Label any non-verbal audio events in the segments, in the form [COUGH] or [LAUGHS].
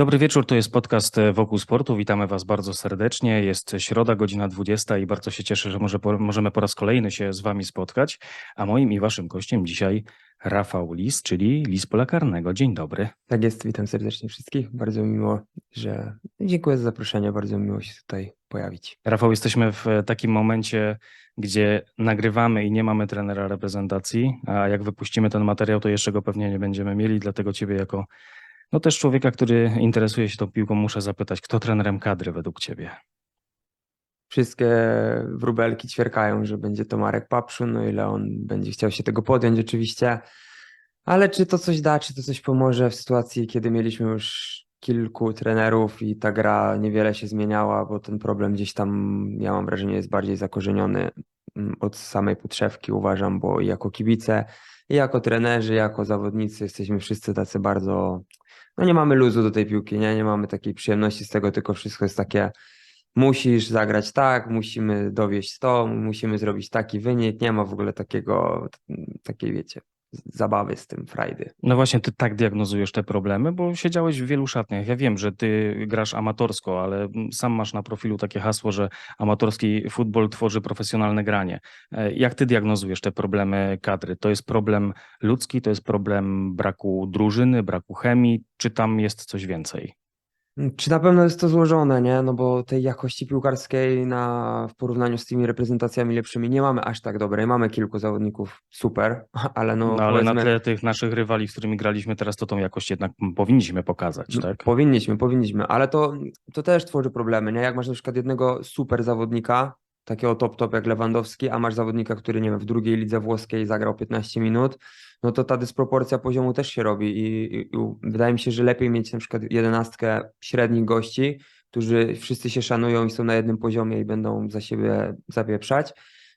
Dobry wieczór, to jest podcast e, Wokół Sportu. Witamy Was bardzo serdecznie. Jest środa, godzina 20 i bardzo się cieszę, że może po, możemy po raz kolejny się z Wami spotkać. A moim i Waszym gościem dzisiaj Rafał Lis, czyli Lis Pola Karnego. Dzień dobry. Tak jest, witam serdecznie wszystkich. Bardzo miło, że dziękuję za zaproszenie, bardzo miło się tutaj pojawić. Rafał, jesteśmy w e, takim momencie, gdzie nagrywamy i nie mamy trenera reprezentacji, a jak wypuścimy ten materiał, to jeszcze go pewnie nie będziemy mieli, dlatego Ciebie jako no też człowieka, który interesuje się tą piłką, muszę zapytać, kto trenerem kadry według Ciebie? Wszystkie wróbelki ćwierkają, że będzie to Marek Papszun, no ile on będzie chciał się tego podjąć oczywiście. Ale czy to coś da, czy to coś pomoże w sytuacji, kiedy mieliśmy już kilku trenerów i ta gra niewiele się zmieniała, bo ten problem gdzieś tam, ja mam wrażenie, jest bardziej zakorzeniony mm, od samej podszewki, uważam, bo i jako kibice, i jako trenerzy, jako zawodnicy jesteśmy wszyscy tacy bardzo, no nie mamy luzu do tej piłki, nie, nie mamy takiej przyjemności z tego, tylko wszystko jest takie musisz zagrać tak, musimy dowieść to, musimy zrobić taki wynik, nie ma w ogóle takiego, takiej wiecie, zabawy z tym, frajdy. No właśnie, ty tak diagnozujesz te problemy, bo siedziałeś w wielu szatniach. Ja wiem, że ty grasz amatorsko, ale sam masz na profilu takie hasło, że amatorski futbol tworzy profesjonalne granie. E, Jak ty diagnozujesz te problemy kadry? To jest problem ludzki, to jest problem braku drużyny, braku chemii, czy tam jest coś więcej? Czy na pewno jest to złożone, nie? No bo tej jakości piłkarskiej na, w porównaniu z tymi reprezentacjami lepszymi nie mamy aż tak dobrej. Mamy kilku zawodników super, [LAUGHS] ale no, No, ale na powiedzmy- tle tych naszych rywali, z którymi graliśmy teraz, to tą jakość jednak powinniśmy pokazać, No, tak? Powinniśmy, powinniśmy, ale to, to też tworzy problemy, nie? Jak masz na przykład jednego super zawodnika, takiego top-top jak Lewandowski, a masz zawodnika, który, nie wiem, w drugiej lidze włoskiej zagrał 15 minut, no to ta dysproporcja poziomu też się robi i, i, i wydaje mi się, że lepiej mieć na przykład jedenastkę średnich gości, którzy wszyscy się szanują i są na jednym poziomie i będą za siebie zapieprzać,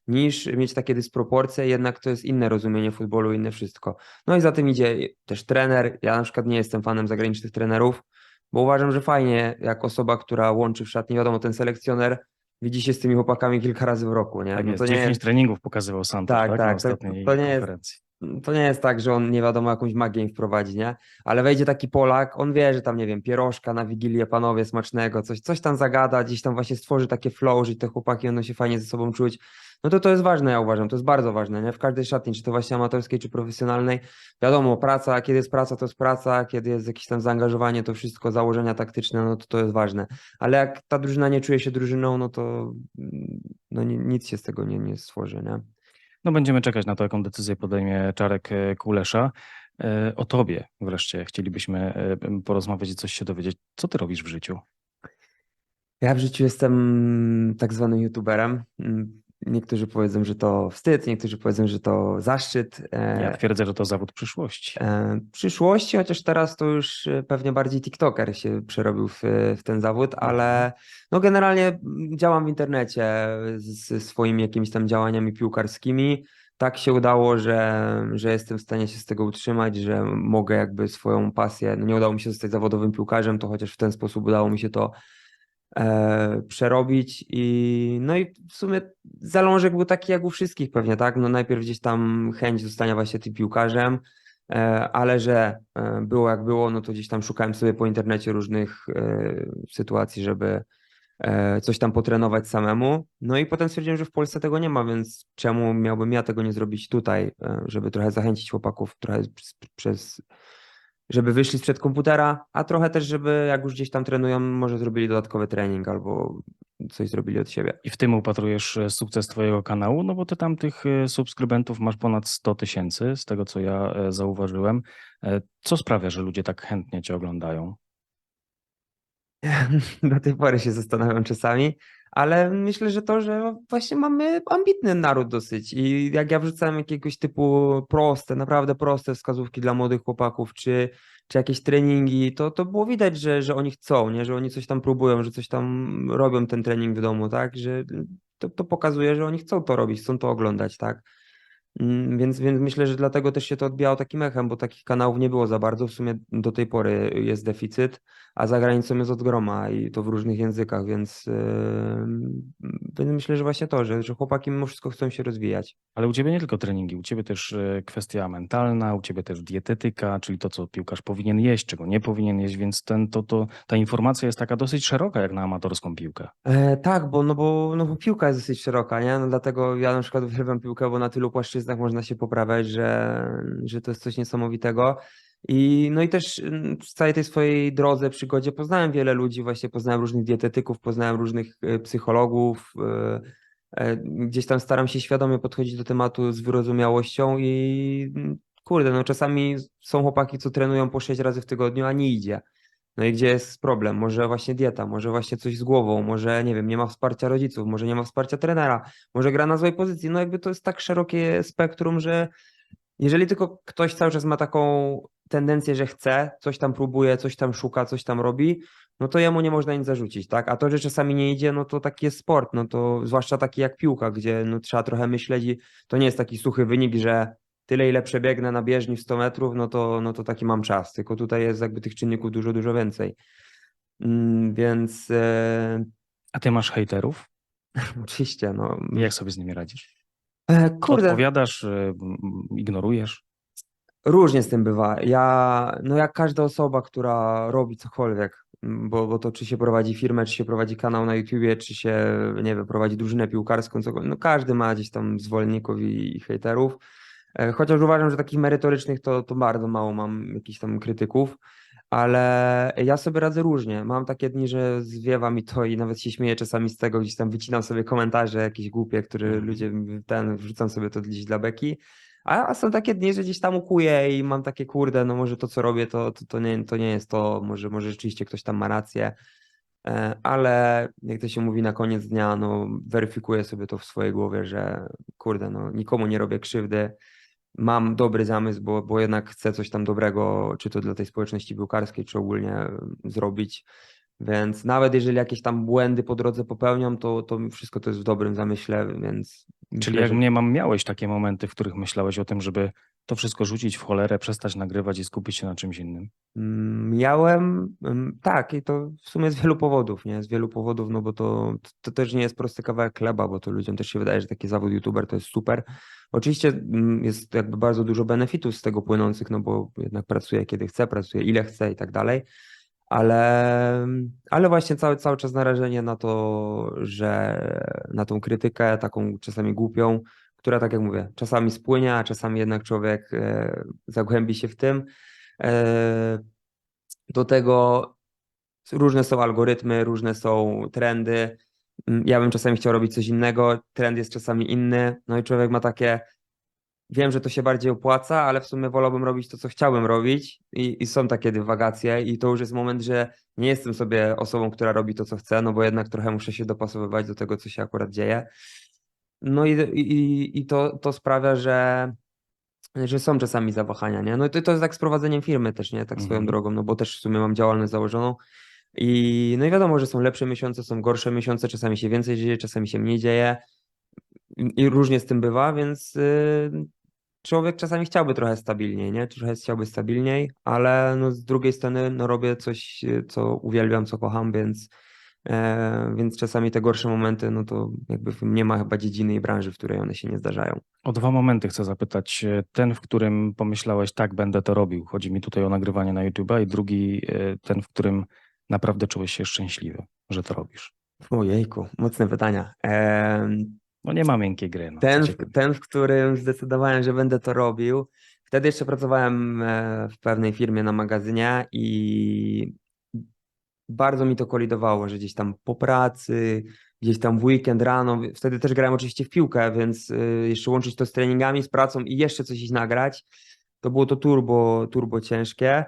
niż mieć takie dysproporcje, jednak to jest inne rozumienie futbolu, inne wszystko. No i za tym idzie też trener. Ja na przykład nie jestem fanem zagranicznych trenerów, bo uważam, że fajnie, jak osoba, która łączy w szatni, wiadomo, ten selekcjoner widzi się z tymi chłopakami kilka razy w roku, nie? Tak No jest. to nie 10 treningów pokazywał Santos Tak, tak, tak, na to- ostatniej to nie jest- konferencji. to nie jest tak, że on nie wiadomo jakąś magię wprowadzi, nie? Ale wejdzie taki Polak, on wie, że tam, nie wiem, pierożka na Wigilię, panowie, smacznego, coś, coś tam zagada, gdzieś tam właśnie stworzy takie flow, że te chłopaki będą się fajnie ze sobą czuć. No to to jest ważne, ja uważam, to jest bardzo ważne, nie? W każdej szatni, czy to właśnie amatorskiej, czy profesjonalnej, wiadomo, praca, kiedy jest praca, to jest praca, kiedy jest jakieś tam zaangażowanie, to wszystko, założenia taktyczne, no to to jest ważne. Ale jak ta drużyna nie czuje się drużyną, no to mm, no, ni- nic się z tego nie, nie stworzy, nie? No będziemy czekać na to, jaką decyzję podejmie Czarek e, Kulesza. E, O tobie wreszcie chcielibyśmy e, porozmawiać i coś się dowiedzieć. Co ty robisz w życiu? Ja w życiu jestem tak zwanym youtuberem. Niektórzy powiedzą, że to wstyd, niektórzy powiedzą, że to zaszczyt. E, Ja twierdzę, że to zawód przyszłości. e, przyszłości, chociaż teraz to już e, pewnie bardziej TikToker się przerobił w, w ten zawód, ale no generalnie działam w internecie ze swoimi jakimiś tam działaniami piłkarskimi. Tak się udało, że, że jestem w stanie się z tego utrzymać, że mogę jakby swoją pasję, no nie udało mi się zostać zawodowym piłkarzem, to chociaż w ten sposób udało mi się to e, przerobić i no i w sumie zalążek był taki jak u wszystkich pewnie, tak? No najpierw gdzieś tam chęć zostania właśnie tym piłkarzem, e, ale że e, było jak było, no to gdzieś tam szukałem sobie po internecie różnych e, sytuacji, żeby e, coś tam potrenować samemu. No i potem stwierdziłem, że w Polsce tego nie ma, więc czemu miałbym ja tego nie zrobić tutaj, e, żeby trochę zachęcić chłopaków, trochę przez, przez żeby wyszli sprzed komputera, a trochę też, żeby jak już gdzieś tam trenują, może zrobili dodatkowy trening albo coś zrobili od siebie. I w tym upatrujesz e, sukces twojego kanału, no bo ty tam tych e, subskrybentów masz ponad 100 tysięcy, z tego co ja e, zauważyłem. Co sprawia, że ludzie tak chętnie cię oglądają? [LAUGHS] Do tej pory się zastanawiam czasami, ale myślę, że to, że właśnie mamy ambitny naród dosyć i jak ja wrzucałem jakiegoś typu proste, naprawdę proste wskazówki dla młodych chłopaków, czy, czy jakieś treningi, to, to było widać, że, że oni chcą, nie? że oni coś tam próbują, że coś tam robią ten trening w domu, tak, że to, to pokazuje, że oni chcą to robić, chcą to oglądać, tak. Mm, Więc, więc myślę, że dlatego też się to odbijało takim echem, bo takich kanałów nie było za bardzo. W sumie do tej pory jest deficyt, a za granicą jest od groma i to w różnych językach, więc, yy, myślę, że właśnie to, że, że chłopaki mimo wszystko chcą się rozwijać. Ale u ciebie nie tylko treningi, u ciebie też e, kwestia mentalna, u ciebie też dietetyka, czyli to, co piłkarz powinien jeść, czego nie powinien jeść, więc ten, to, to, ta informacja jest taka dosyć szeroka jak na amatorską piłkę. E, tak, bo, no bo, no bo piłka jest dosyć szeroka, nie? No dlatego ja na przykład uwielbiam piłkę, bo na tylu płaszczyznach można się poprawiać, że, że to jest coś niesamowitego. I, no i też mm, w całej tej swojej drodze, przygodzie poznałem wiele ludzi, właśnie poznałem różnych dietetyków, poznałem różnych e, psychologów. e, e, Gdzieś tam staram się świadomie podchodzić do tematu z wyrozumiałością i mm, kurde, no czasami są chłopaki, co trenują po sześć razy w tygodniu, a nie idzie. No i gdzie jest problem? Może właśnie dieta, może właśnie coś z głową, może nie wiem, nie ma wsparcia rodziców, może nie ma wsparcia trenera, może gra na złej pozycji. No jakby to jest tak szerokie spektrum, że jeżeli tylko ktoś cały czas ma taką tendencję, że chce, coś tam próbuje, coś tam szuka, coś tam robi, no to jemu nie można nic zarzucić, tak? A to, że czasami nie idzie, no to taki jest sport, no to zwłaszcza taki jak piłka, gdzie no trzeba trochę myśleć i to nie jest taki suchy wynik, że tyle ile przebiegnę na bieżni w 100 metrów, no to, no to taki mam czas, tylko tutaj jest jakby tych czynników dużo, dużo więcej. Mm, Więc e, A ty masz hejterów? [LAUGHS] oczywiście, no. Jak sobie z nimi radzisz? E, kurde, Odpowiadasz, e, ignorujesz? Różnie z tym bywa. Ja, no jak każda osoba, która robi cokolwiek, m, bo, bo to czy się prowadzi firmę, czy się prowadzi kanał na YouTubie, czy się, nie wiem, prowadzi drużynę piłkarską, cokolwiek, no każdy ma gdzieś tam zwolenników i, i hejterów. E, Chociaż uważam, że takich merytorycznych to, to bardzo mało mam jakichś tam krytyków, ale ja sobie radzę różnie. Mam takie dni, że zwiewa mi to i nawet się śmieję czasami z tego, gdzieś tam wycinam sobie komentarze jakieś głupie, które Mhm. ludzie ten, wrzucam sobie to gdzieś dla beki. A, są takie dni, że gdzieś tam ukuję i mam takie kurde, no może to co robię, to, to, to, nie, to nie jest to, może, może rzeczywiście ktoś tam ma rację. E, Ale jak to się mówi na koniec dnia, no weryfikuję sobie to w swojej głowie, że kurde, no nikomu nie robię krzywdy mam dobry zamysł, bo, bo jednak chcę coś tam dobrego, czy to dla tej społeczności piłkarskiej, czy ogólnie zrobić. Więc nawet jeżeli jakieś tam błędy po drodze popełniam, to, to wszystko to jest w dobrym zamyśle, więc Czyli jak że- mnie mam, miałeś takie momenty, w których myślałeś o tym, żeby to wszystko rzucić w cholerę, przestać nagrywać i skupić się na czymś innym? Mm, Miałem, mm, tak, i to w sumie z wielu powodów, nie? Z wielu powodów, no bo to, to też nie jest prosty kawałek chleba, bo to ludziom też się wydaje, że taki zawód youtuber to jest super. Oczywiście mm, jest jakby bardzo dużo benefitów z tego płynących, no bo jednak pracuję kiedy chcę, pracuję ile chcę i tak dalej, ale, ale właśnie cały, cały czas narażenie na to, że na tą krytykę taką czasami głupią, która tak jak mówię, czasami spłynie, a czasami jednak człowiek e, zagłębi się w tym. E, Do tego różne są algorytmy, różne są trendy. Mm, Ja bym czasami chciał robić coś innego, trend jest czasami inny, no i człowiek ma takie, wiem, że to się bardziej opłaca, ale w sumie wolałbym robić to, co chciałbym robić i, i są takie dywagacje i to już jest moment, że nie jestem sobie osobą, która robi to, co chce, no bo jednak trochę muszę się dopasowywać do tego, co się akurat dzieje. No i, i, i to, to sprawia, że że są czasami zawahania, nie? No i to, to jest tak z prowadzeniem firmy też, nie? Tak swoją Mhm. drogą, no bo też w sumie mam działalność założoną i no i wiadomo, że są lepsze miesiące, są gorsze miesiące, czasami się więcej dzieje, czasami się mniej dzieje i i różnie z tym bywa, więc y, człowiek czasami chciałby trochę stabilniej, nie? Trochę chciałby stabilniej, ale no z drugiej strony no robię coś, y, co uwielbiam, co kocham, więc e, więc czasami te gorsze momenty, no to jakby nie ma chyba dziedziny i branży, w której one się nie zdarzają. O dwa momenty chcę zapytać. E, Ten, w którym pomyślałeś, tak, będę to robił. Chodzi mi tutaj o nagrywanie na YouTube'a i drugi, e, ten, w którym naprawdę czułeś się szczęśliwy, że to robisz. Ojejku, mocne pytania. Em, No nie ma miękkiej gry. No, Ten, w- ten, w którym zdecydowałem, że będę to robił. Wtedy jeszcze pracowałem e, w pewnej firmie na magazynie i bardzo mi to kolidowało, że gdzieś tam po pracy, gdzieś tam w weekend rano, wtedy też grałem oczywiście w piłkę, więc e, jeszcze łączyć to z treningami, z pracą i jeszcze coś iść nagrać, to było to turbo, turbo ciężkie.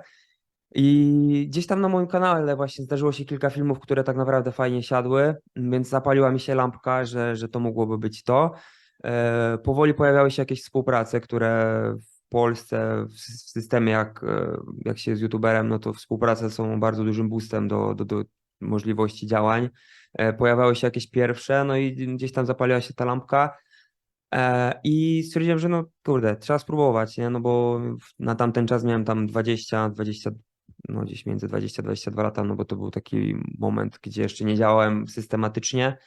I gdzieś tam na moim kanale właśnie zdarzyło się kilka filmów, które tak naprawdę fajnie siadły, więc zapaliła mi się lampka, że, że to mogłoby być to. E, Powoli pojawiały się jakieś współprace, które w Polsce w sys- w systemie jak, e, jak się jest youtuberem, no to współprace są bardzo dużym boostem do, do, do możliwości działań. E, Pojawiały się jakieś pierwsze, no i gdzieś tam zapaliła się ta lampka. I stwierdziłem, że no kurde, trzeba spróbować, nie? No bo na tamten czas miałem tam 20, 20, no gdzieś między 20 22 lata, no bo to był taki moment, gdzie jeszcze nie działałem systematycznie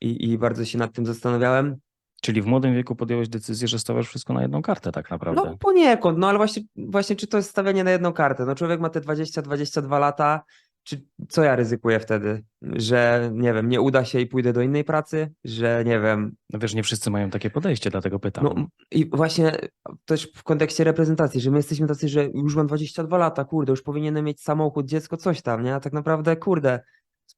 i, i bardzo się nad tym zastanawiałem. Czyli w młodym wieku podjąłeś decyzję, że stawiasz wszystko na jedną kartę tak naprawdę. No poniekąd, no ale właśnie, właśnie czy to jest stawianie na jedną kartę? No człowiek ma te 20-22 lata, czy co ja ryzykuję wtedy? Że nie wiem, nie uda się i pójdę do innej pracy, że nie wiem, No wiesz, nie wszyscy mają takie podejście, dlatego pytam. no i właśnie też w kontekście reprezentacji, że my jesteśmy tacy, że już mam 22 lata, kurde, już powinienem mieć samochód, dziecko, coś tam, nie? A tak naprawdę, kurde,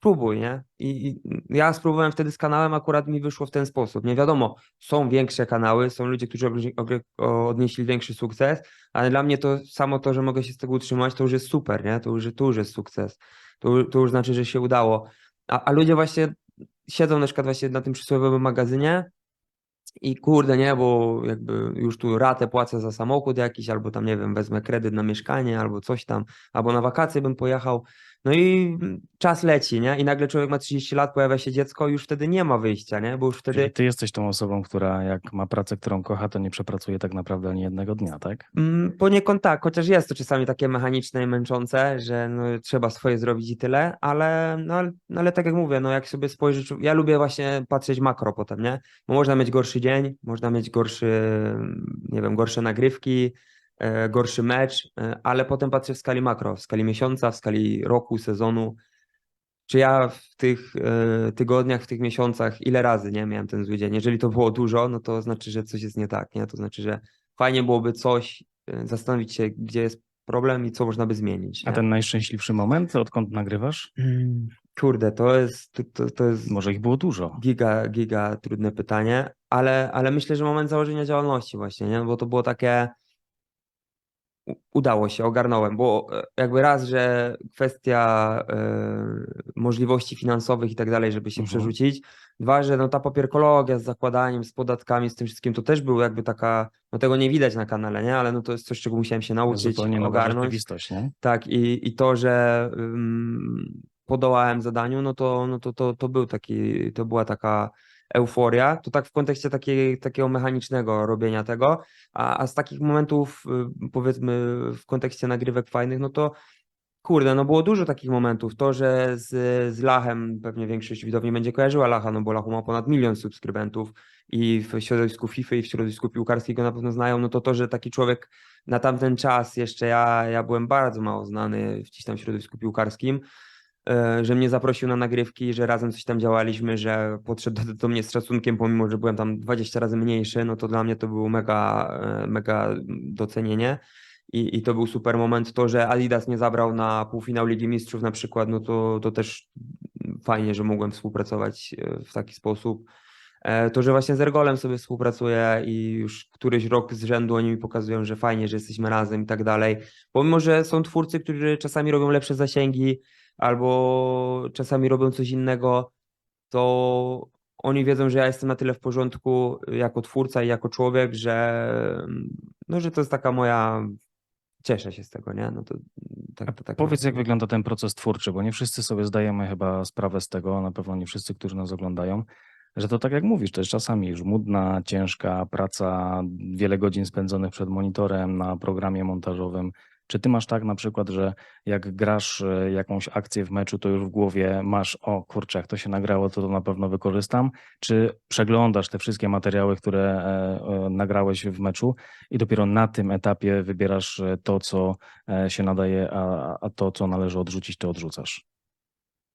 spróbuj, nie? I, I ja spróbowałem wtedy z kanałem, akurat mi wyszło w ten sposób. Nie wiadomo, są większe kanały, są ludzie, którzy odnieśli większy sukces, ale dla mnie to samo to, że mogę się z tego utrzymać, to już jest super, nie? To już, to już jest sukces. To, to już znaczy, że się udało. A, a ludzie właśnie siedzą na przykład właśnie na tym przysłowiowym magazynie i kurde, nie, bo jakby już tu ratę płacę za samochód jakiś, albo tam, nie wiem, wezmę kredyt na mieszkanie, albo coś tam, albo na wakacje bym pojechał. No i czas leci, nie? I nagle człowiek ma 30 lat, pojawia się dziecko, już wtedy nie ma wyjścia, nie? Bo już Czyli wtedy ty jesteś tą osobą, która jak ma pracę, którą kocha, to nie przepracuje tak naprawdę ani jednego dnia, tak? Mm, Poniekąd tak, chociaż jest to czasami takie mechaniczne i męczące, że no, trzeba swoje zrobić i tyle, ale, no, ale, no, ale tak jak mówię, no jak sobie spojrzysz, ja lubię właśnie patrzeć makro potem, nie? Bo można mieć gorszy dzień, można mieć gorszy, nie wiem, gorsze nagrywki, gorszy mecz, e, ale potem patrzę w skali makro, w skali miesiąca, w skali roku, sezonu. Czy ja w tych e, tygodniach, w tych miesiącach, ile razy nie miałem ten zły dzień? Jeżeli to było dużo, no to znaczy, że coś jest nie tak, nie? To znaczy, że fajnie byłoby coś, e, zastanowić się, gdzie jest problem i co można by zmienić. A nie? ten najszczęśliwszy moment, odkąd nagrywasz? Mm, Kurde, to jest, to, to, jest Może ich było dużo. giga, giga trudne pytanie, ale, ale myślę, że moment założenia działalności właśnie, nie? Bo to było takie udało się, ogarnąłem, bo e, jakby raz, że kwestia e, możliwości finansowych i tak dalej, żeby się Mhm. przerzucić, dwa, że no ta papierkologia z zakładaniem, z podatkami, z tym wszystkim, to też był jakby taka, no tego nie widać na kanale, nie? Ale no to jest coś, czego musiałem się nauczyć, Zupełnie ogarnąć. nie? Tak, i, i to, że ym, podołałem zadaniu, no to, no to, to, to był taki, to była taka euforia. To tak w kontekście takiej, takiego mechanicznego robienia tego, a, a z takich momentów, y, powiedzmy, w kontekście nagrywek fajnych, no to kurde, no było dużo takich momentów. To, że z, z Lachem pewnie większość widowni będzie kojarzyła Lacha, no bo Lachu ma ponad milion subskrybentów i w środowisku FIFA i w środowisku piłkarskiego na pewno znają, no to to, że taki człowiek na tamten czas jeszcze ja, ja byłem bardzo mało znany w gdzieś tam środowisku piłkarskim, że mnie zaprosił na nagrywki, że razem coś tam działaliśmy, że podszedł do, do mnie z szacunkiem, pomimo, że byłem tam 20 razy mniejszy, no to dla mnie to było mega, e, mega docenienie. I, I to był super moment. To, że Adidas mnie zabrał na półfinał Ligi Mistrzów na przykład, no to, to też fajnie, że mogłem współpracować e, w taki sposób. E, To, że właśnie z Ergolem sobie współpracuję i już któryś rok z rzędu oni mi pokazują, że fajnie, że jesteśmy razem i tak dalej. Pomimo, że są twórcy, którzy czasami robią lepsze zasięgi albo czasami robią coś innego, to oni wiedzą, że ja jestem na tyle w porządku jako twórca i jako człowiek, że, no, że to jest taka moja. Cieszę się z tego, nie? No to, A tak, to tak Powiedz, jak wygląda ten proces twórczy, bo nie wszyscy sobie zdajemy chyba sprawę z tego, na pewno nie wszyscy, którzy nas oglądają, że to tak jak mówisz, to jest czasami żmudna, ciężka praca, wiele godzin spędzonych przed monitorem na programie montażowym. Czy ty masz tak na przykład, że jak grasz e, jakąś akcję w meczu, to już w głowie masz, o kurczę, jak to się nagrało, to to na pewno wykorzystam? Czy przeglądasz te wszystkie materiały, które e, nagrałeś w meczu i dopiero na tym etapie wybierasz e, to, co się nadaje, a, a to, co należy odrzucić, to odrzucasz?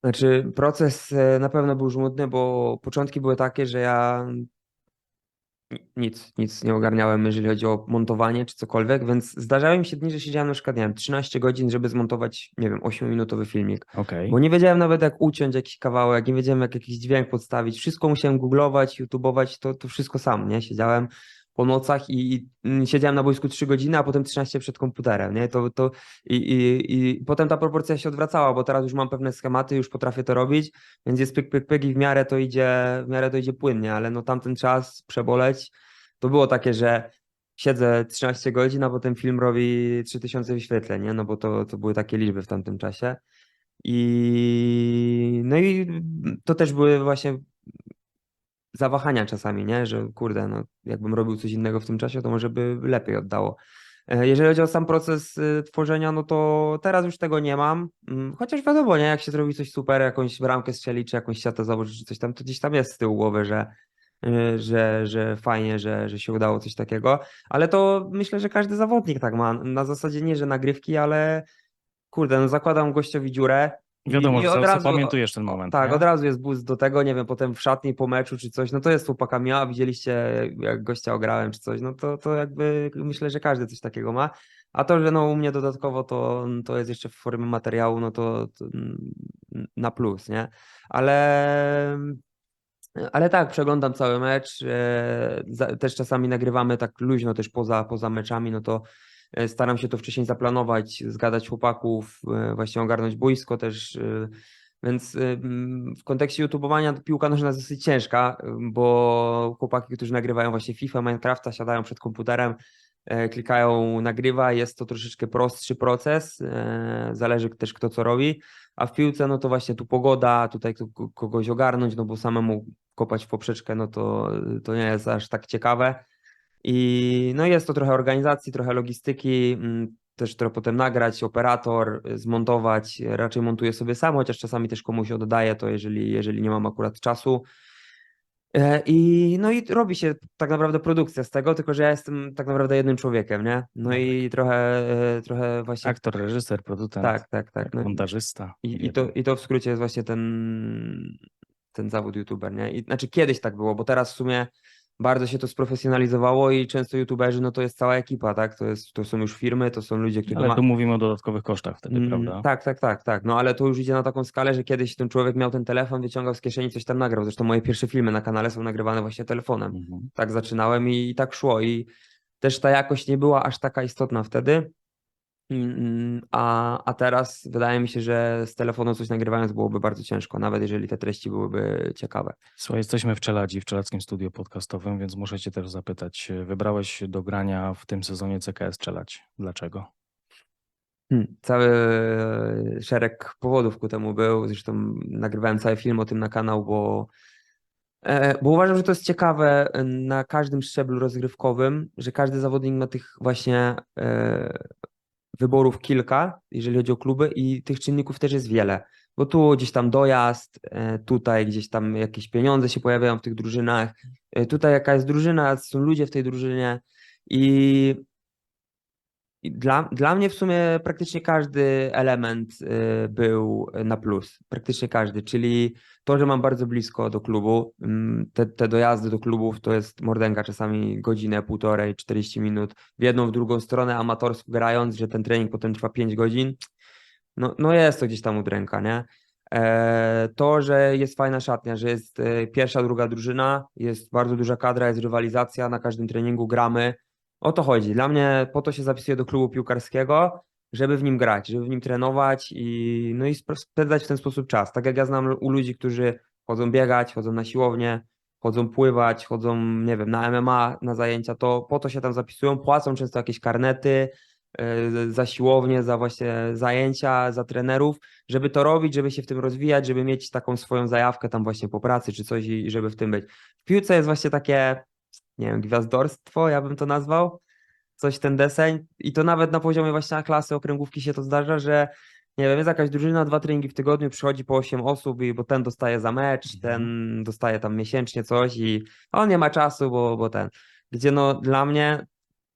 Znaczy, proces na pewno był żmudny, bo początki były takie, że ja nic, nic nie ogarniałem, jeżeli chodzi o montowanie czy cokolwiek, więc zdarzały mi się dni, że siedziałem na przykład, nie wiem, 13 godzin, żeby zmontować, nie wiem, 8-minutowy filmik. Okej. Bo nie wiedziałem nawet jak uciąć jakiś kawałek, nie wiedziałem jak jakiś dźwięk podstawić. Wszystko musiałem googlować, youtubować, to, to wszystko sam, nie? Siedziałem po nocach i, i mm, siedziałem na boisku 3 godziny, a potem 13 przed komputerem, nie? To, to i, i, i potem ta proporcja się odwracała, bo teraz już mam pewne schematy, już potrafię to robić, więc jest pyk, pyk, pyk i w miarę to idzie, w miarę to idzie płynnie, ale no tamten czas przeboleć, to było takie, że siedzę 13 godzin, a potem film robi 3000 wyświetleń, nie? No bo to, to były takie liczby w tamtym czasie. I no i to też były właśnie zawahania czasami, nie? Że kurde, no jakbym robił coś innego w tym czasie, to może by lepiej oddało. E, Jeżeli chodzi o sam proces y, tworzenia, no to teraz już tego nie mam. Mm, Chociaż wiadomo, nie, jak się zrobi coś super, jakąś bramkę strzeli, czy jakąś siatę założy, czy coś tam, to gdzieś tam jest z tyłu głowy, że, y, że, że fajnie, że, że się udało coś takiego. Ale to myślę, że każdy zawodnik tak ma. Na zasadzie nie, że nagrywki, ale kurde, no zakładam gościowi dziurę. I- Wiadomo, i że od razu- pamiętujesz ten moment. Tak, nie? od razu jest boost do tego, nie wiem, potem w szatni po meczu czy coś, no to jest chłopakami, a widzieliście jak gościa ograłem czy coś, no to, to jakby myślę, że każdy coś takiego ma. A to, że no u mnie dodatkowo to, to jest jeszcze w formie materiału, no to, to na plus, nie? Ale, ale tak, przeglądam cały mecz, e, też czasami nagrywamy tak luźno też poza, poza meczami, no to staram się to wcześniej zaplanować, zgadać chłopaków, e, właśnie ogarnąć boisko też, e, więc w kontekście YouTubeowania piłka nożna jest dosyć ciężka, bo chłopaki, którzy nagrywają właśnie FIFA, Minecrafta, siadają przed komputerem, e, klikają nagrywa, jest to troszeczkę prostszy proces, e, zależy też kto co robi, a w piłce no to właśnie tu pogoda, tutaj kogoś ogarnąć, no bo samemu kopać w poprzeczkę, no to, to nie jest aż tak ciekawe. I no jest to trochę organizacji, trochę logistyki, mm, też trochę potem nagrać, operator, y, zmontować. Raczej montuję sobie sam, chociaż czasami też komuś oddaję to, jeżeli, jeżeli nie mam akurat czasu. E, I no i robi się tak naprawdę produkcja z tego, tylko że ja jestem tak naprawdę jednym człowiekiem, nie? No i trochę, e, trochę właśnie. Aktor, reżyser, producent, Tak, tak, tak. No, montażysta. i, i, to, I to w skrócie jest właśnie ten, ten zawód youtuber, nie? I, znaczy kiedyś tak było, bo teraz w sumie bardzo się to sprofesjonalizowało i często youtuberzy, no to jest cała ekipa, tak? To, jest, to są już firmy, to są ludzie, którzy Ale ma... tu mówimy o dodatkowych kosztach wtedy, Mm, prawda? Tak, tak, tak, tak. No ale to już idzie na taką skalę, że kiedyś ten człowiek miał ten telefon, wyciągał z kieszeni, coś tam nagrał. Zresztą moje pierwsze filmy na kanale są nagrywane właśnie telefonem. Mhm. Tak zaczynałem i, i tak szło. I też ta jakość nie była aż taka istotna wtedy. Mm, A, a teraz wydaje mi się, że z telefonu coś nagrywając byłoby bardzo ciężko, nawet jeżeli te treści byłyby ciekawe. Słuchaj, jesteśmy w Czeladzi, w Czeladźskim Studiu Podcastowym, więc muszę cię też zapytać, wybrałeś do grania w tym sezonie CKS Czeladź. Dlaczego? Hmm, Cały szereg powodów ku temu był. Zresztą nagrywałem cały film o tym na kanał, bo, e, bo uważam, że to jest ciekawe e, na każdym szczeblu rozgrywkowym, że każdy zawodnik ma tych właśnie e, wyborów kilka, jeżeli chodzi o kluby, i tych czynników też jest wiele. Bo tu gdzieś tam dojazd, e, tutaj gdzieś tam jakieś pieniądze się pojawiają w tych drużynach, e, tutaj jaka jest drużyna, są ludzie w tej drużynie i i dla, dla mnie w sumie praktycznie każdy element y, był na plus. Praktycznie każdy, czyli to, że mam bardzo blisko do klubu. mm, Te, te dojazdy do klubów to jest mordęga czasami godzinę, półtorej, 40 minut w jedną, w drugą stronę amatorsko grając, że ten trening potem trwa 5 godzin. No, no jest to gdzieś tam udręka, nie? E, To, że jest fajna szatnia, że jest e, pierwsza, druga drużyna, jest bardzo duża kadra, jest rywalizacja, na każdym treningu gramy. O to chodzi. Dla mnie po to się zapisuję do klubu piłkarskiego, żeby w nim grać, żeby w nim trenować i, no i spędzać w ten sposób czas. Tak jak ja znam u ludzi, którzy chodzą biegać, chodzą na siłownię, chodzą pływać, chodzą, nie wiem, na MMA, na zajęcia, to po to się tam zapisują, płacą często jakieś karnety yy, za siłownię, za właśnie zajęcia, za trenerów, żeby to robić, żeby się w tym rozwijać, żeby mieć taką swoją zajawkę tam właśnie po pracy czy coś i i żeby w tym być. W piłce jest właśnie takie nie wiem, gwiazdorstwo, ja bym to nazwał, coś ten deseń i to nawet na poziomie właśnie klasy okręgówki się to zdarza, że nie wiem, jest jakaś drużyna, dwa treningi w tygodniu, przychodzi po 8 osób, i, bo ten dostaje za mecz, Mhm. ten dostaje tam miesięcznie coś i on nie ma czasu, bo, bo ten. Gdzie no dla mnie,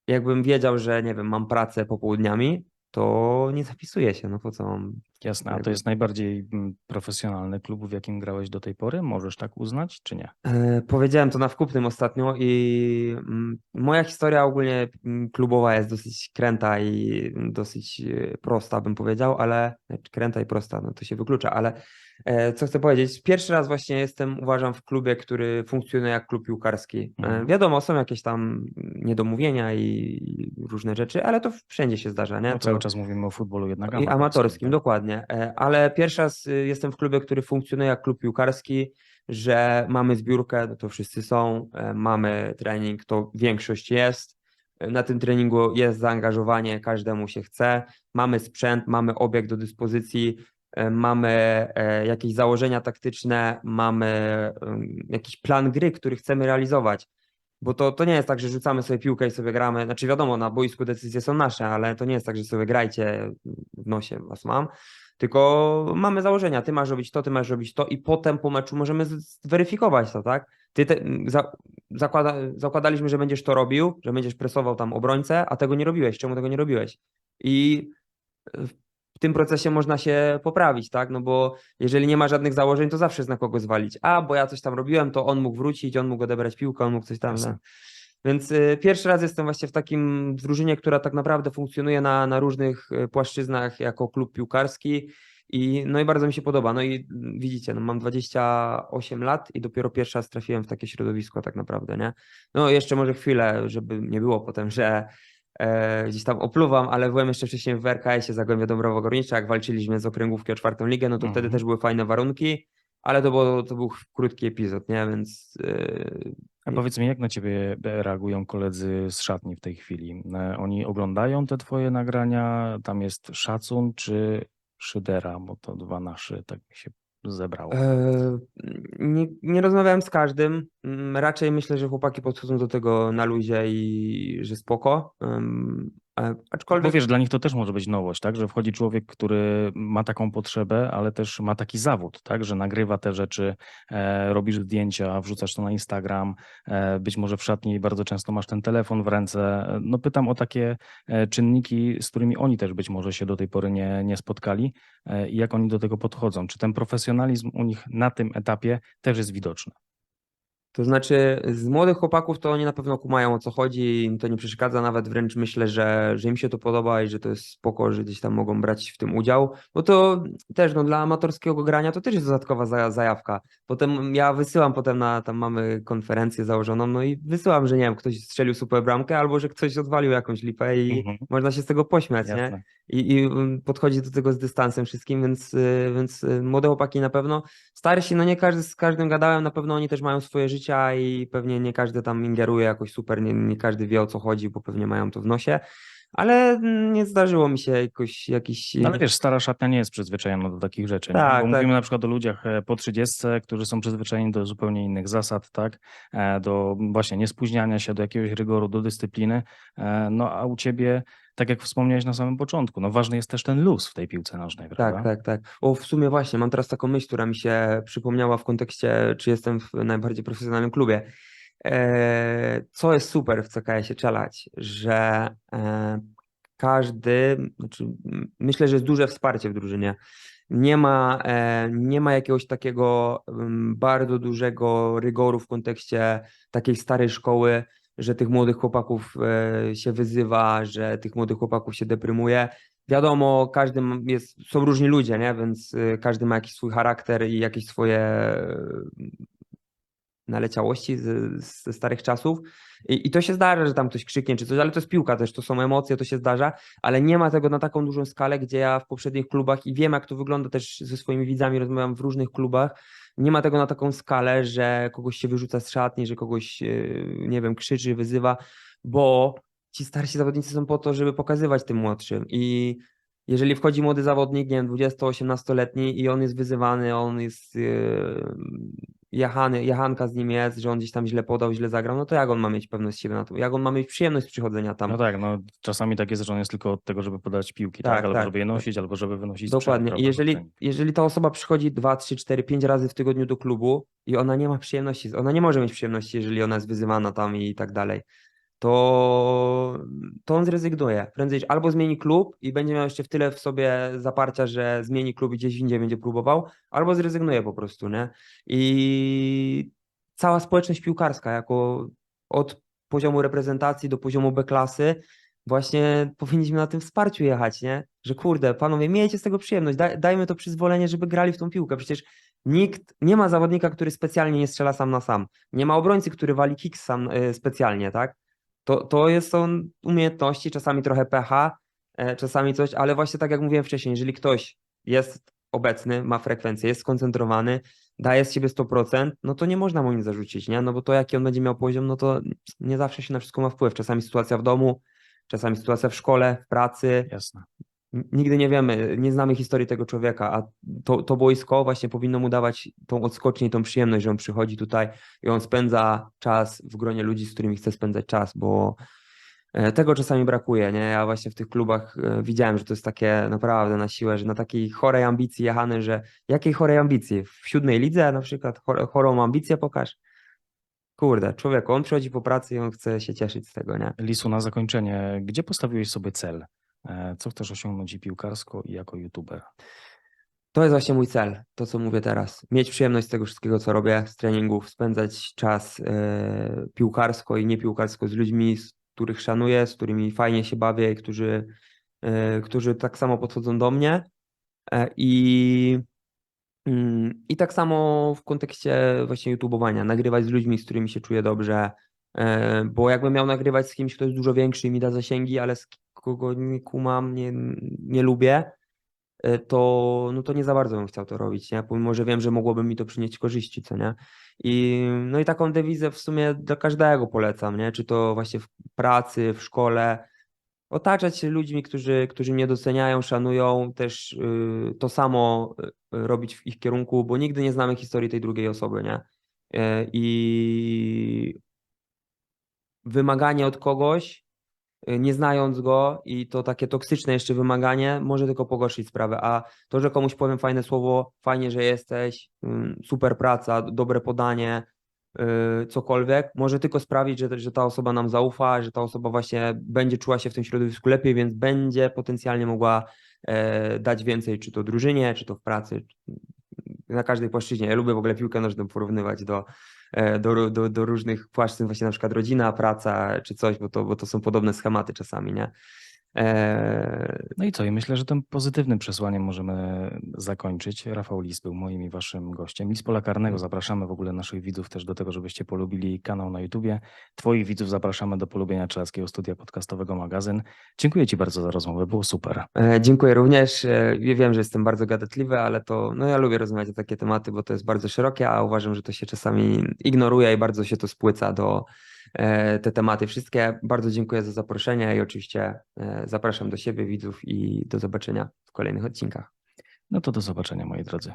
jakbym wiedział, że nie wiem, mam pracę popołudniami, to nie zapisuję się, no po co mam Jasne, a to jest najbardziej mm, profesjonalny klub, w jakim grałeś do tej pory? Możesz tak uznać, czy nie? E, Powiedziałem to na wkupnym ostatnio i mm, moja historia ogólnie mm, klubowa jest dosyć kręta i dosyć e, prosta, bym powiedział, ale znaczy kręta i prosta, no to się wyklucza, ale e, co chcę powiedzieć, pierwszy raz właśnie jestem, uważam, w klubie, który funkcjonuje jak klub piłkarski. Mhm. Wiadomo, są jakieś tam niedomówienia i różne rzeczy, ale to wszędzie się zdarza, nie? No, To- cały czas mówimy o futbolu jednak i amatorskim, tak? dokładnie. E, Ale pierwszy raz y, jestem w klubie, który funkcjonuje jak klub piłkarski, że mamy zbiórkę, no to wszyscy są, e, mamy trening, to większość jest. E, Na tym treningu jest zaangażowanie, każdemu się chce. Mamy sprzęt, mamy obiekt do dyspozycji. mamy jakieś założenia taktyczne, mamy jakiś plan gry, który chcemy realizować. Bo to, to nie jest tak, że rzucamy sobie piłkę i sobie gramy. Znaczy wiadomo, na boisku decyzje są nasze, ale to nie jest tak, że sobie grajcie, w nosie was mam. Tylko mamy założenia, ty masz robić to, ty masz robić to i potem po meczu możemy zweryfikować to, tak? Ty te, za, zakłada, zakładaliśmy, że będziesz to robił, że będziesz presował tam obrońcę, a tego nie robiłeś. Czemu tego nie robiłeś? I w tym procesie można się poprawić, tak? No bo jeżeli nie ma żadnych założeń, to zawsze jest na kogo zwalić. A, bo ja coś tam robiłem, to on mógł wrócić, on mógł odebrać piłkę, on mógł coś tam. No. Więc y, pierwszy raz jestem właśnie w takim drużynie, która tak naprawdę funkcjonuje na, na różnych y, płaszczyznach jako klub piłkarski. I, no i bardzo mi się podoba. No i mm, widzicie, no mam 28 lat i dopiero pierwszy raz trafiłem w takie środowisko tak naprawdę, nie? No jeszcze może chwilę, żeby nie było potem, że e, gdzieś tam opluwam, ale byłem jeszcze wcześniej w RKS-ie Zagłębia Dąbrowa Górnicza, jak walczyliśmy z okręgówki o czwartą ligę, no to wtedy Mhm. też były fajne warunki, ale to, było, to był krótki epizod, nie? Więc e, A powiedz mi, jak na ciebie reagują koledzy z szatni w tej chwili? E, Oni oglądają te twoje nagrania, tam jest szacun czy szydera, bo to dwa nasze tak mi się zebrało. E, Nie, nie rozmawiałem z każdym. Mm, Raczej myślę, że chłopaki podchodzą do tego na luzie i że spoko. Bo Aczkolwiek wiesz, dla nich to też może być nowość, tak? Że wchodzi człowiek, który ma taką potrzebę, ale też ma taki zawód, tak? Że nagrywa te rzeczy, e, robisz zdjęcia, wrzucasz to na Instagram, e, być może w szatni bardzo często masz ten telefon w ręce. No pytam o takie e, czynniki, z którymi oni też być może się do tej pory nie, nie spotkali e, i jak oni do tego podchodzą. Czy ten profesjonalizm u nich na tym etapie też jest widoczny? To znaczy, z młodych chłopaków to oni na pewno kumają o co chodzi, im to nie przeszkadza, nawet wręcz myślę, że, że im się to podoba i że to jest spoko, że gdzieś tam mogą brać w tym udział, bo to też no, dla amatorskiego grania to też jest dodatkowa za- zajawka. Potem ja wysyłam potem na, tam mamy konferencję założoną, no i wysyłam, że nie wiem, ktoś strzelił super bramkę albo że ktoś odwalił jakąś lipę i Mhm. można się z tego pośmiać, nie? I, i mm, podchodzi do tego z dystansem wszystkim, więc, y, więc y, młode chłopaki na pewno. Starsi, no nie każdy z każdym gadałem, na pewno oni też mają swoje życia i pewnie nie każdy tam ingeruje jakoś super, nie, nie każdy wie o co chodzi, bo pewnie mają to w nosie, ale mm, nie zdarzyło mi się jakoś jakiś... No ale wiesz, stara szatnia nie jest przyzwyczajona do takich rzeczy. Tak, Bo tak. mówimy na przykład o ludziach e, po 30, którzy są przyzwyczajeni do zupełnie innych zasad, tak? E, Do właśnie niespóźniania się, do jakiegoś rygoru, do dyscypliny. E, No a u ciebie, tak jak wspomniałeś na samym początku, no ważny jest też ten luz w tej piłce nożnej, prawda? Tak, tak, tak. O, w sumie właśnie, mam teraz taką myśl, która mi się przypomniała w kontekście, czy jestem w najbardziej profesjonalnym klubie. E, Co jest super w CKS-ie Czelać, że e, każdy, znaczy myślę, że jest duże wsparcie w drużynie. Nie ma, e, nie ma jakiegoś takiego bardzo dużego rygoru w kontekście takiej starej szkoły, że tych młodych chłopaków e, się wyzywa, że tych młodych chłopaków się deprymuje wiadomo, każdy jest, są różni ludzie, nie? Więc y, każdy ma jakiś swój charakter i jakieś swoje naleciałości ze starych czasów. I, I to się zdarza, że tam ktoś krzyknie czy coś, ale to jest piłka też, to są emocje, to się zdarza, ale nie ma tego na taką dużą skalę, gdzie ja w poprzednich klubach i wiem, jak to wygląda też ze swoimi widzami, rozmawiam w różnych klubach. Nie ma tego na taką skalę, że kogoś się wyrzuca z szatni, że kogoś, y, nie wiem, krzyczy, wyzywa, bo ci starsi zawodnicy są po to, żeby pokazywać tym młodszym. I jeżeli wchodzi młody zawodnik, nie wiem, 20-18-letni i on jest wyzywany, on jest yy, jachany, jachanka z nim jest, że on gdzieś tam źle podał, źle zagrał, no to jak on ma mieć pewność siebie na to? Jak on ma mieć przyjemność przychodzenia tam? No tak, no czasami tak jest, że on jest tylko od tego, żeby podać piłki, tak? Tak, Albo tak, żeby je tak. nosić, albo żeby wynosić sprzęt, Dokładnie. Do jeżeli, jeżeli ta osoba przychodzi 2, 3, 4, 5 razy w tygodniu do klubu i ona nie ma przyjemności, ona nie może mieć przyjemności, jeżeli ona jest wyzywana tam i tak dalej, to, to on zrezygnuje. Prędzej albo zmieni klub i będzie miał jeszcze w tyle w sobie zaparcia, że zmieni klub i gdzieś indziej będzie próbował, albo zrezygnuje po prostu, nie? I cała społeczność piłkarska, jako od poziomu reprezentacji do poziomu B klasy, właśnie powinniśmy na tym wsparciu jechać, nie? Że kurde, panowie, miejcie z tego przyjemność, daj, dajmy to przyzwolenie, żeby grali w tą piłkę. Przecież nikt, nie ma zawodnika, który specjalnie nie strzela sam na sam. Nie ma obrońcy, który wali kick sam y, specjalnie, tak? To, to jest, są umiejętności, czasami trochę pecha, e, czasami coś, ale właśnie tak jak mówiłem wcześniej, jeżeli ktoś jest obecny, ma frekwencję, jest skoncentrowany, daje z siebie 100%, no to nie można mu nic zarzucić, nie? No bo to jaki on będzie miał poziom, no to nie zawsze się na wszystko ma wpływ. Czasami sytuacja w domu, czasami sytuacja w szkole, w pracy, Jasne. Nigdy nie wiemy, nie znamy historii tego człowieka, a to, to boisko właśnie powinno mu dawać tą odskocznię i tą przyjemność, że on przychodzi tutaj i on spędza czas w gronie ludzi, z którymi chce spędzać czas, bo e, tego czasami brakuje, nie? Ja właśnie w tych klubach e, widziałem, że to jest takie naprawdę na siłę, że na takiej chorej ambicji jechany, że jakiej chorej ambicji? W siódmej lidze na przykład chor- chorą ambicję pokaż? Kurde, człowieku, on przychodzi po pracy i on chce się cieszyć z tego, nie? Lisu, na zakończenie, gdzie postawiłeś sobie cel? E, Co chcesz osiągnąć i piłkarsko, i jako youtuber? To jest właśnie mój cel, to co mówię teraz. Mieć przyjemność z tego wszystkiego, co robię, z treningów, spędzać czas e, piłkarsko i niepiłkarsko z ludźmi, z których szanuję, z którymi fajnie się bawię i którzy, e, którzy tak samo podchodzą do mnie. I, mm, I tak samo w kontekście właśnie YouTubeowania, nagrywać z ludźmi, z którymi się czuję dobrze, bo jakbym miał nagrywać z kimś, kto jest dużo większy i mi da zasięgi, ale z kogo nie kumam, nie, nie lubię, e, to, no to nie za bardzo bym chciał to robić, nie? Pomimo, że wiem, że mogłoby mi to przynieść korzyści, co nie? I, no i taką dewizę w sumie dla każdego polecam, nie? Czy to właśnie w pracy, w szkole, otaczać się ludźmi, którzy, którzy mnie doceniają, szanują, też y, to samo y, robić w ich kierunku, bo nigdy nie znamy historii tej drugiej osoby, nie? Y, I wymaganie od kogoś, y, nie znając go i to takie toksyczne jeszcze wymaganie może tylko pogorszyć sprawę, a to, że komuś powiem fajne słowo, fajnie, że jesteś, super praca, dobre podanie, y, cokolwiek, może tylko sprawić, że, że ta osoba nam zaufa, że ta osoba właśnie będzie czuła się w tym środowisku lepiej, więc będzie potencjalnie mogła e, dać więcej, czy to drużynie, czy to w pracy, na każdej płaszczyźnie. Ja lubię w ogóle piłkę nożną porównywać do, do, do, do różnych płaszczyzn, właśnie na przykład rodzina, praca, czy coś, bo to, bo to są podobne schematy czasami, nie? E, No i co? I myślę, że tym pozytywnym przesłaniem możemy zakończyć. Rafał Lis był moim i waszym gościem. Lis Pola Karnego. Zapraszamy w ogóle naszych widzów też do tego, żebyście polubili kanał na YouTubie. Twoich widzów zapraszamy do polubienia Czeladskiego Studia Podcastowego Magazyn. Dziękuję ci bardzo za rozmowę, było super. E, Dziękuję również. E, ja Wiem, że jestem bardzo gadatliwy, ale to no ja lubię rozmawiać o takie tematy, bo to jest bardzo szerokie, a uważam, że to się czasami ignoruje i bardzo się to spłyca do te tematy wszystkie. Bardzo dziękuję za zaproszenie i oczywiście e, zapraszam do siebie widzów i do zobaczenia w kolejnych odcinkach. No to do zobaczenia, moi drodzy.